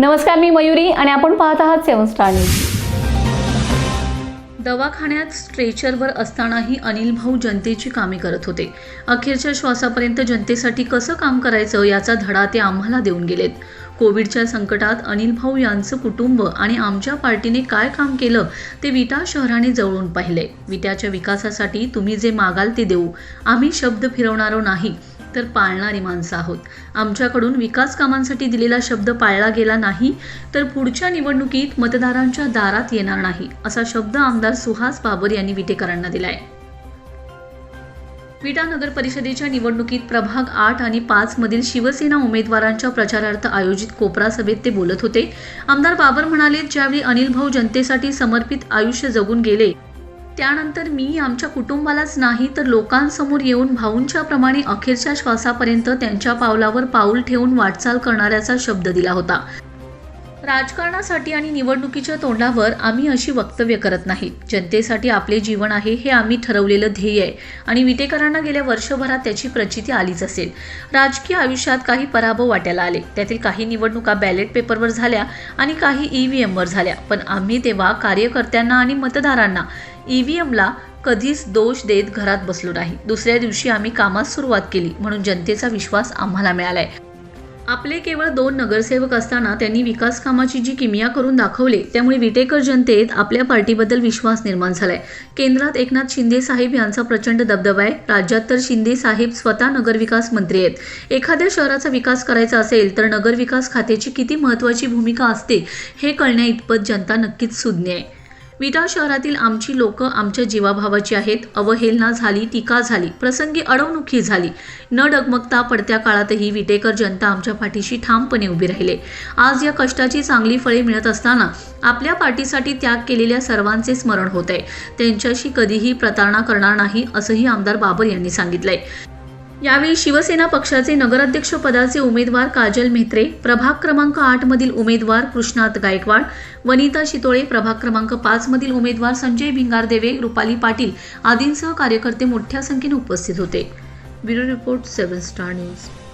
नमस्कार मी मयुरी आणि आपण पाहत आहात सेवन स्टार न्यूज. दवाखान्यात स्ट्रेचरवर असतानाही अनिल भाऊ जनतेची कामे करत होते. अखेरच्या श्वासापर्यंत जनतेसाठी कसं काम करायचं याचा धडा ते आम्हाला देऊन गेलेत. कोविडच्या संकटात अनिल भाऊ यांचं कुटुंब आणि आमच्या पार्टीने काय काम केलं ते विटा शहराने जवळून पाहिले. विट्याच्या विकासासाठी तुम्ही जे मागाल ते देऊ. आम्ही शब्द फिरवणारो नाही. तर पाळणारी माणसं आहोत. आमच्याकडून विकास कामांसाठी दिलेला शब्द पाळला गेला नाही तर पुढच्या निवडणुकीत मतदारांच्या दारात येणार नाही असा शब्द आमदार सुहास बाबर यांनी विटेकरांना दिलाय. विटा नगर परिषदेच्या निवडणुकीत प्रभाग आठ आणि पाच मधील शिवसेना उमेदवारांच्या प्रचारार्थ आयोजित कोपरा सभेत ते बोलत होते. आमदार बाबर म्हणाले ज्यावेळी अनिल भाऊ जनतेसाठी समर्पित आयुष्य जगून गेले त्यानंतर मी आमच्या कुटुंबालाच नाही तर लोकांसमोर येऊन भाऊंच्या प्रमाणे अखेरच्या श्वासापर्यंत त्यांच्या पावलावर पाऊल ठेवून वाटचाल करणाऱ्याचा शब्द दिला होता. राजकारणासाठी आणि निवडणुकीच्या तोंडावर आम्ही अशी वक्तव्य करत नाही. जनतेसाठी आपले जीवन आहे हे आम्ही ठरवलेलं ध्येय आहे. आणि विटेकरांना गेल्या वर्षभरात त्याची प्रचिती आलीच असेल. राजकीय आयुष्यात काही पराभव वाट्याला आले. त्यातील काही निवडणुका बॅलेट पेपरवर झाल्या आणि काही ई व्ही एमवर झाल्या. पण आम्ही तेव्हा कार्यकर्त्यांना आणि मतदारांना ई व्ही एमला कधीच दोष देत घरात बसलो नाही. दुसऱ्या दिवशी आम्ही कामास सुरुवात केली म्हणून जनतेचा विश्वास आम्हाला मिळालाय. आपले केवळ दोन नगरसेवक असताना त्यांनी विकास कामाची जी किमिया करून दाखवले त्यामुळे विटेकर जनतेत आपल्या पार्टीबद्दल विश्वास निर्माण झालाय. केंद्रात एकनाथ शिंदे साहेब यांचा प्रचंड दबदबा आहे. राज्यात तर शिंदे साहेब स्वतः नगरविकास मंत्री आहेत. एखाद्या शहराचा विकास करायचा असेल तर नगरविकास खात्याची किती महत्त्वाची भूमिका असते हे कळण्या इतपत जनता नक्कीच सुज्ञ आहे. विटा शहरातील आमची लोक आमच्या जीवाभावाची आहेत. अवहेलना झाली टीका झाली प्रसंगी अडवणुकी झाली. न डगमगता पडत्या काळातही विटेकर जनता आमच्या पाठीशी ठामपणे उभी राहिले. आज या कष्टाची चांगली फळे मिळत असताना आपल्या पाठीसाठी त्याग केलेल्या सर्वांचे स्मरण होत आहे त्यांच्याशी कधीही प्रतारणा करणार नाही असंही आमदार बाबर यांनी सांगितलंय. यावेळी शिवसेना पक्षाचे नगराध्यक्ष पदाचे उमेदवार काजल म्हेत्रे प्रभाग क्रमांक आठमधील उमेदवार कृष्णात गायकवाड वनिता शितोळे प्रभाग क्रमांक पाचमधील उमेदवार संजय भिंगारदेवे रुपाली पाटील आदींसह कार्यकर्ते मोठ्या संख्येने उपस्थित होते. Bureau report seven star news.